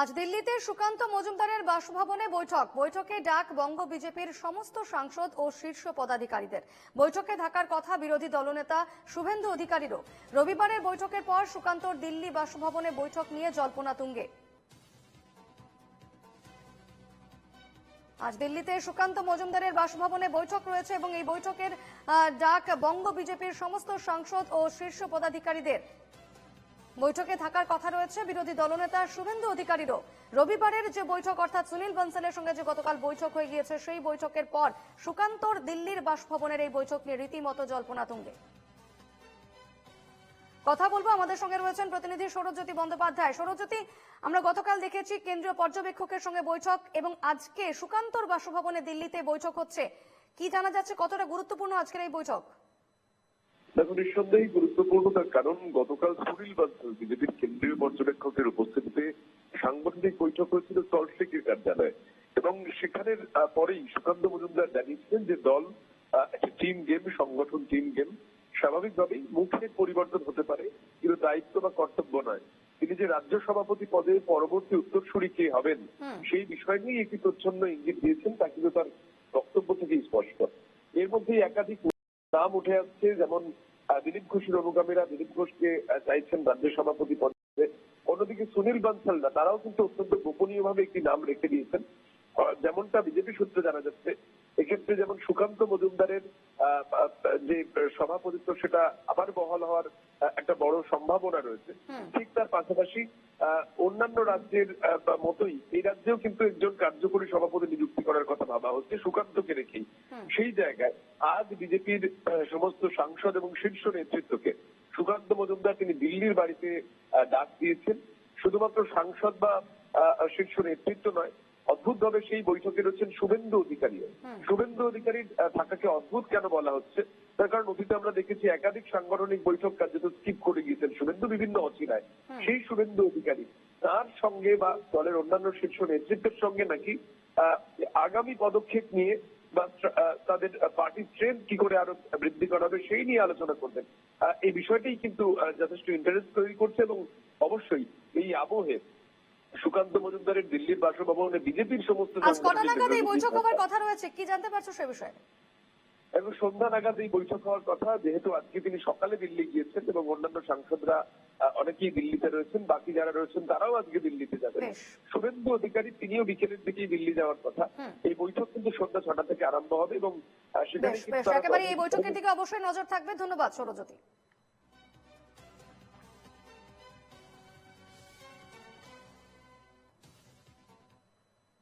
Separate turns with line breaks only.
আজ দিল্লিতে সুকান্ত মজুমদারের বাসভবনে বৈঠক। বৈঠকে ডাক বঙ্গ বিজেপির সমস্ত সাংসদ ও শীর্ষ পদাধিকারীদের। বৈঠকে থাকার কথা বিরোধী দলনেতা শুভেন্দু অধিকারীরও। রবিবারের বৈঠকের পর সুকান্তর দিল্লি বাসভবনে বৈঠক নিয়ে জল্পনা তুঙ্গে। আজ দিল্লিতে সুকান্ত মজুমদারের বাসভবনে বৈঠক রয়েছে এবং এই বৈঠকের ডাক বঙ্গ বিজেপির সমস্ত সাংসদ ও শীর্ষ পদাধিকারীদের। বৈঠকে থাকার কথা রয়েছে বিরোধী দলনেতা শুভেন্দু অধিকারীরও। রবিবারের যে বৈঠক, অর্থাৎ সুনীল বনসালের সঙ্গে যে গতকাল বৈঠক হয়ে গিয়েছে, সেই বৈঠকের পর সুকান্তর দিল্লির বাসভবনের এই বৈঠক নিয়ে রীতিমতো জল্পনা তুঙ্গে। কথা বলব আমাদের সঙ্গে রয়েছেন প্রতিনিধি সৌরজ্যোতি বন্দ্যোপাধ্যায়। সৌরজ্যোতি, আমরা গতকাল দেখেছি কেন্দ্রীয় পর্যবেক্ষকের সঙ্গে বৈঠক এবং আজকে সুকান্তর বাসভবনে দিল্লিতে বৈঠক হচ্ছে। কি জানা যাচ্ছে? কতটা গুরুত্বপূর্ণ আজকের এই বৈঠক?
দেখো নিঃসন্দেহে গুরুত্বপূর্ণ তার কারণ গতকাল সুনীল বানসাল বিজেপির কেন্দ্রীয় পর্যবেক্ষকের উপস্থিতিতে সাংগঠনিক বৈঠক হয়েছিল সল্টলেকের কার্যালয়ে। এবং সেখানের পরেই সুকান্ত মজুমদার জানিয়েছিলেন যে দল একটা টিম গেম সংগঠন টিম গেম স্বাভাবিকভাবেই মুখের পরিবর্তন হতে পারে কিন্তু দায়িত্ব বা কর্তব্য নয়। তিনি যে রাজ্য সভাপতি পদে পরবর্তী উত্তরসূরি কে হবেন সেই বিষয় নিয়ে একটি প্রচ্ছন্ন ইঙ্গিত দিয়েছেন তা কিন্তু তার বক্তব্য থেকে স্পষ্ট। এর মধ্যেই একাধিক নাম উঠে আসছে যেমন দিলীপ ঘোষের অনুগামীরা দিলীপ ঘোষকে চাইছেন রাজ্য সভাপতি পদে। অন্যদিকে সুনীল বানসালরা তারাও কিন্তু অত্যন্ত গোপনীয় ভাবে একটি নাম রেখে দিয়েছেন। যেমনটা বিজেপি সূত্রে জানা যাচ্ছে এক্ষেত্রে যেমন সুকান্ত মজুমদারের যে সভাপতিত্ব সেটা আবার বহাল হওয়ার একটা বড় সম্ভাবনা রয়েছে। ঠিক তার পাশাপাশি আহ, অন্যান্য রাজ্যের মতোই এই রাজ্যেও কিন্তু একজন কার্যকরী সভাপতি নিযুক্তি করার কথা ভাবা হচ্ছে সুকান্তকে রেখেই। সেই জায়গায় আজ বিজেপির সমস্ত সাংসদ এবং শীর্ষ নেতৃত্বকে সুকান্ত মজুমদার তিনি দিল্লির বাড়িতে ডাক দিয়েছেন। শুধুমাত্র সাংসদ বা শীর্ষ নেতৃত্ব নয় অদ্ভুতভাবে সেই বৈঠকে রয়েছেন শুভেন্দু অধিকারী। শুভেন্দু অধিকারীর থাকাকে অদ্ভুত কেন বলা হচ্ছে? তার কারণ অতীতে আমরা দেখেছি একাধিক সাংগঠনিক বৈঠক কার্যত স্কিপ করে গিয়েছেন শুভেন্দু বিভিন্ন অচিরায় সেই শুভেন্দু অধিকারী তার সঙ্গে বা দলের অন্যান্য শীর্ষ নেতৃত্বের সঙ্গে নাকি আহ, আগামী পদক্ষেপ নিয়ে বা তাদের পার্টির স্ট্রেংথ কি করে আরও বৃদ্ধি করা হবে সেই নিয়ে আলোচনা করবেন। এই বিষয়টাই কিন্তু যথেষ্ট ইন্টারেস্ট তৈরি করছে এবং অবশ্যই এই আবহে সুকান্ত মজুমদারের দিল্লির বাসভবনে বিজেপির সমস্ত
আজ কটা নাগাদ এই বৈঠক হবার কথা রয়েছে? কি জানতে পারছ সে বিষয়ে?
এবং সন্ধ্যা নাগাদ এই বৈঠক হওয়ার কথা যেহেতু আজকে তিনি সকালে দিল্লি গিয়েছেন এবং অন্যান্য সাংসদরা অনেকেই দিল্লিতে রয়েছেন বাকি যারা রয়েছেন তারাও আজকে দিল্লিতে যাবেন। শুভেন্দু অধিকারী তিনিও বিকেলের দিকেই দিল্লি যাওয়ার কথা। এই বৈঠক কিন্তু সন্ধ্যা ছটা থেকে আরম্ভ হবে এবং সেটা সেখানে
একেবারে এই বৈঠকের দিকে অবশ্যই নজর থাকবে। ধন্যবাদ সৌরজ্যোতি